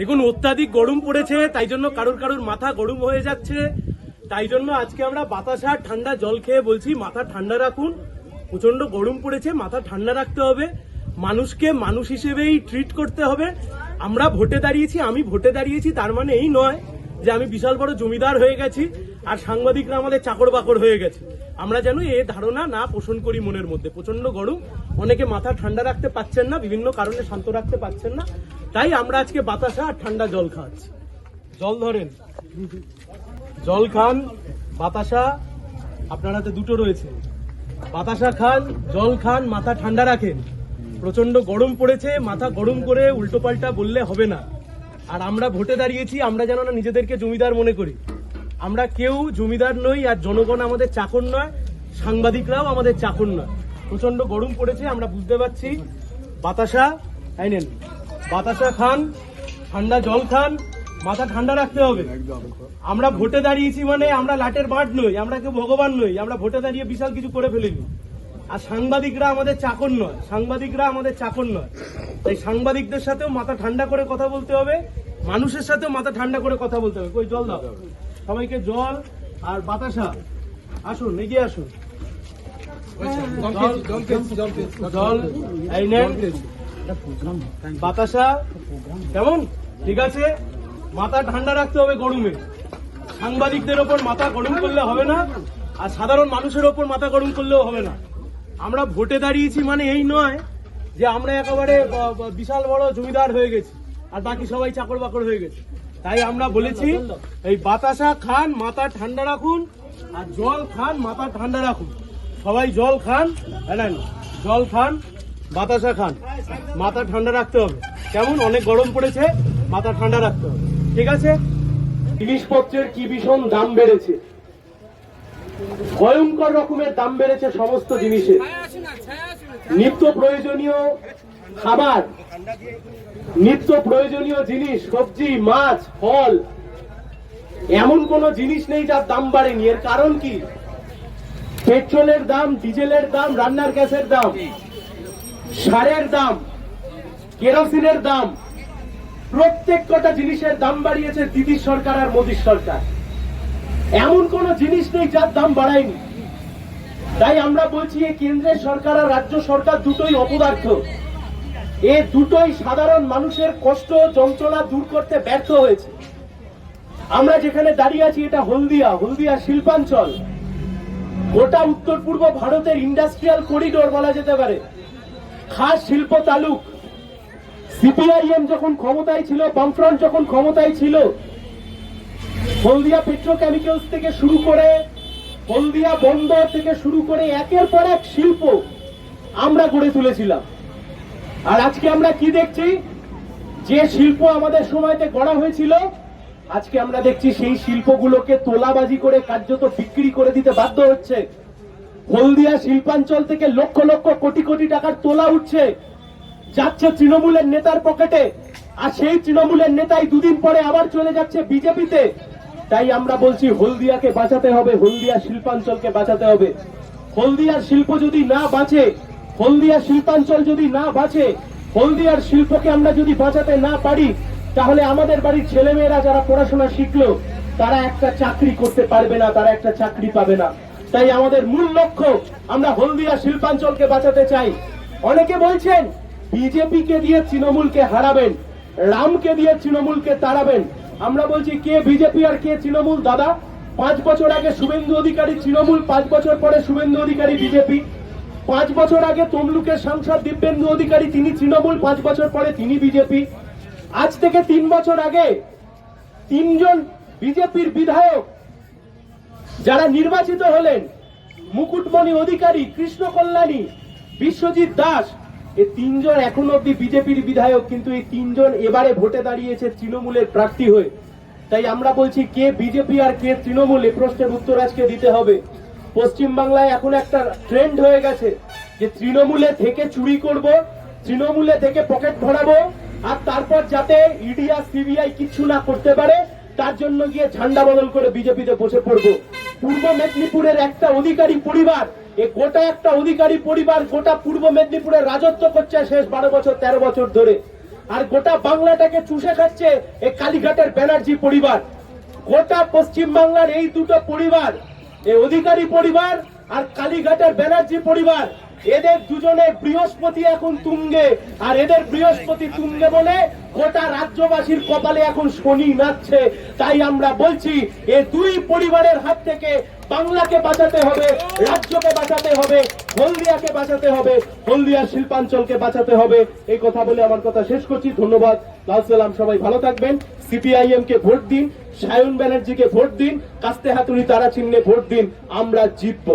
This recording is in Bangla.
দেখুন, অত্যাধিক গরম পড়েছে, তাই জন্য কারোর কারোর মাথা গরম হয়ে যাচ্ছে। তাই জন্য আজকে আমরা বাতাসা ঠান্ডা জল খেয়ে বলছি, মাথা ঠান্ডা রাখুন। প্রচণ্ড গরম পড়েছে, মাথা ঠান্ডা রাখতে হবে। মানুষকে মানুষ হিসেবেই ট্রিট করতে হবে। আমরা ভোটে দাঁড়িয়েছি, আমি ভোটে দাঁড়িয়েছি, তার মানে এই নয় যে আমি বিশাল বড় জমিদার হয়ে গেছি আর সাংবাদিকরা আমাদের চাকর বাকর হয়ে গেছে। আমরা যেন এ ধারণা না পোষণ করি মনের মধ্যে। প্রচণ্ড গরম, অনেকে মাথা ঠান্ডা রাখতে পাচ্ছেন না, বিভিন্ন কারণে শান্ত রাখতে পাচ্ছেন না। তাই আমরা আজকে বাতাসা আর ঠান্ডা জল খাওয়াচ্ছি জল ধরেন। জল খান, বাতাসা, আপনার হাতে দুটো রয়েছে। বাতাসা খান, জল খান, মাথা ঠান্ডা রাখেন। প্রচণ্ড গরম পড়েছে, মাথা গরম করে উল্টো পাল্টা বললে হবে না। আর আমরা ভোটে দাঁড়িয়েছি, আমরা যেন না নিজেদেরকে জমিদার মনে করি। আমরা কেউ জমিদার নই, আর জনগণ আমাদের চাকর নয়, সাংবাদিকরাও আমাদের চাকর নয়। প্রচণ্ড গরম পড়েছে, আমরা বুঝতে পারছি। বাতাসা তাই নেন। বাতাসা খান ঠান্ডা জল খান মাথা ঠান্ডা রাখতে হবে। আমরা ভোটে দাঁড়িয়েছি মানে আমরা লাটের বাট নই আমরা কেউ ভগবান নই আমরা ভোটে দাঁড়িয়ে বিশাল কিছু করে ফেলিনি। আর সাংবাদিকরা আমাদের চাকর নয় সাংবাদিকরা আমাদের চাকর নয়। তাই সাংবাদিকদের সাথেও মাথা ঠান্ডা করে কথা বলতে হবে মানুষের সাথেও মাথা ঠান্ডা করে কথা বলতে হবে। কই জল দাও। সবাইকে জল আর বাতাসা। আসুন এগিয়ে আসুন। জল এই নেন। বাতাসা কেমন? ঠিক আছে? মাথা ঠান্ডা রাখতে হবে গরমে। সাংবাদিকদের ওপর মাথা গরম করলে হবে না আর সাধারণ মানুষের ওপর মাথা গরম করলেও হবে না। আমরা ভোটে দাঁড়িয়েছি মানে এই নয় যে আমরা একেবারে বিশাল বড় জমিদার হয়ে গেছি আর বাকি সবাই চাকর বাকর হয়ে গেছে। তাই আমরা বলেছি এই বাতাসা খান মাথা ঠান্ডা রাখুন আর জল খান মাথা ঠান্ডা রাখুন। সবাই জল খান হ্যাঁ জল খান বাতাসা খান। মাথা ঠান্ডা রাখতে হবে। কেমন? অনেক গরম পড়েছে, মাথা ঠান্ডা রাখতে হবে। ঠিক আছে? জিনিসপত্রের কি ভীষণ দাম বেড়েছে? ভয়ঙ্কর রকমের দাম বেড়েছে সমস্ত জিনিসের। নিত্য প্রয়োজনীয় খাবার, নিত্য প্রয়োজনীয় জিনিস, সবজি, মাছ, ফল, এমন কোন জিনিস নেই যার দাম বাড়েনি। এর কারণ কি? পেট্রোলের দাম, ডিজেলের দাম, রান্নার গ্যাসের দাম। সারের দাম, কেরোসিনের দাম, প্রত্যেক কটা জিনিসের দাম বাড়িয়েছে দিদির সরকার আর মোদীর সরকার। এমন কোন জিনিস নেই যার দাম বাড়ায়নি। তাই আমরা বলছি এই কেন্দ্রের সরকার আর রাজ্য সরকার দুটোই অপদার্থ। এ দুটোই সাধারণ মানুষের কষ্ট যন্ত্রণা দূর করতে ব্যর্থ হয়েছে। আমরা যেখানে দাঁড়িয়ে আছি, এটা হলদিয়া হলদিয়া শিল্পাঞ্চল। গোটা উত্তর পূর্ব ভারতের ইন্ডাস্ট্রিয়াল করিডোর বলা যেতে পারে। খাস শিল্প তালুক। সিপিআইএম যখন ক্ষমতায় ছিল, বামফ্রন্ট যখন ক্ষমতায় ছিল, হলদিয়া পেট্রোকেমিক্যালস থেকে শুরু করে, হলদিয়া বন্দর থেকে শুরু করে একের পর এক শিল্প আমরা গড়ে তুলেছিলাম। আর আজকে আমরা কি দেখছি? যে শিল্প আমাদের সময়তে গড়া হয়েছিল, আজকে আমরা দেখছি সেই শিল্পগুলোকে তোলাবাজি করে কার্যত বিক্রি করে দিতে বাধ্য হচ্ছে। হলদিয়া শিল্পাঞ্চল থেকে লক্ষ লক্ষ কোটি কোটি টাকার তোলা উঠছে। যাচ্ছে তৃণমূলের নেতার পকেটে। আর সেই তৃণমূলের নেতাই দুদিন পরে আবার চলে যাচ্ছে বিজেপিতে। তাই আমরা বলছি, হলদিয়াকে বাঁচাতে হবে, হলদিয়া শিল্পাঞ্চলকে বাঁচাতে হবে। হলদিয়ার শিল্প যদি না বাঁচে, হলদিয়া শিল্পাঞ্চল যদি না বাঁচে, হলদিয়ার শিল্পকে আমরা যদি বাঁচাতে না পারি, তাহলে আমাদের বাড়ির ছেলেমেয়েরা যারা পড়াশোনা শিখলো, তারা একটা চাকরি করতে পারবে না, তারা একটা চাকরি পাবে না। তাই আমাদের মূল লক্ষ্য আমরা হলদিয়া শিল্পাঞ্চলকে বাঁচাতে চাই। অনেকে বলছেন বিজেপি কে দিয়ে তৃণমূলকে হারাবেন, রামকে দিয়ে তৃণমূলকে তাড়াবেন। আমরা বলছি, কে বিজেপি আর কে তৃণমূল, দাদা? পাঁচ বছর আগে শুভেন্দু অধিকারী তৃণমূল, পাঁচ বছর পরে শুভেন্দু অধিকারী বিজেপি। পাঁচ বছর আগে তমলুকের সাংসদ দিব্যেন্দু অধিকারী, তিনি তৃণমূল, পাঁচ বছর পরে তিনি বিজেপি। আজ থেকে তিন বছর আগে তিনজন বিজেপির বিধায়ক যারা নির্বাচিত হলেন, মুকুটমণি অধিকারী, কৃষ্ণ কল্যাণী, বিশ্বজিৎ দাস এই তিনজন এখন অব্দি বিজেপির বিধায়ক, কিন্তু এই তিনজন এবারে ভোটে দাঁড়িয়েছে তৃণমূলের প্রার্থী হয়ে। তাই আমরা বলছি, কে বিজেপি আর কে তৃণমূল এই প্রশ্নের উত্তর আজকে দিতে হবে। পশ্চিমবাংলায় এখন একটা ট্রেন্ড হয়ে গেছে যে তৃণমূলে থেকে চুরি করব, তৃণমূলে থেকে পকেট ভরাবো, আর তারপর যাতে ইডি আর সিবিআই কিছু না করতে পারে, তার জন্য গিয়ে ঝান্ডা বদল করে বিজেপিতে বসে পড়ব। পূর্ব মেদিনীপুরের একটা অধিকারী পরিবার, এ গোটা একটা অধিকারী পরিবার গোটা পূর্ব মেদিনীপুরের রাজত্ব করছে শেষ বারো বছর, তেরো বছর ধরে। আর গোটা বাংলাটাকে চুষে খাচ্ছে এ কালীঘাটের ব্যানার্জি পরিবার। গোটা পশ্চিম বাংলার এই দুটো পরিবার, এ অধিকারী পরিবার আর কালীঘাটের ব্যানার্জি পরিবার। এদের দুজনের বৃহস্পতি এখন তুঙ্গে, আর এদের বৃহস্পতি তুঙ্গে বলে গোটা রাজ্যবাসীর কপালে এখন শনি নাচছে। তাই আমরা বলছি, এ দুই পরিবারের হাত থেকে বাংলাকে বাঁচাতে হবে, রাজ্যকে বাঁচাতে হবে, হলদিয়াকে বাঁচাতে হবে হলদিয়া শিল্পাঞ্চলকে বাঁচাতে হবে। এই কথা বলে আমার কথা শেষ করছি। ধন্যবাদ। লাল সালাম, সবাই ভালো থাকবেন। সিপিআইএম কে ভোট দিন, সায়ন ব্যানার্জিকে ভোট দিন কাস্তে হাতুড়ি তারা চিহ্নে ভোট দিন, আমরা জিতবো।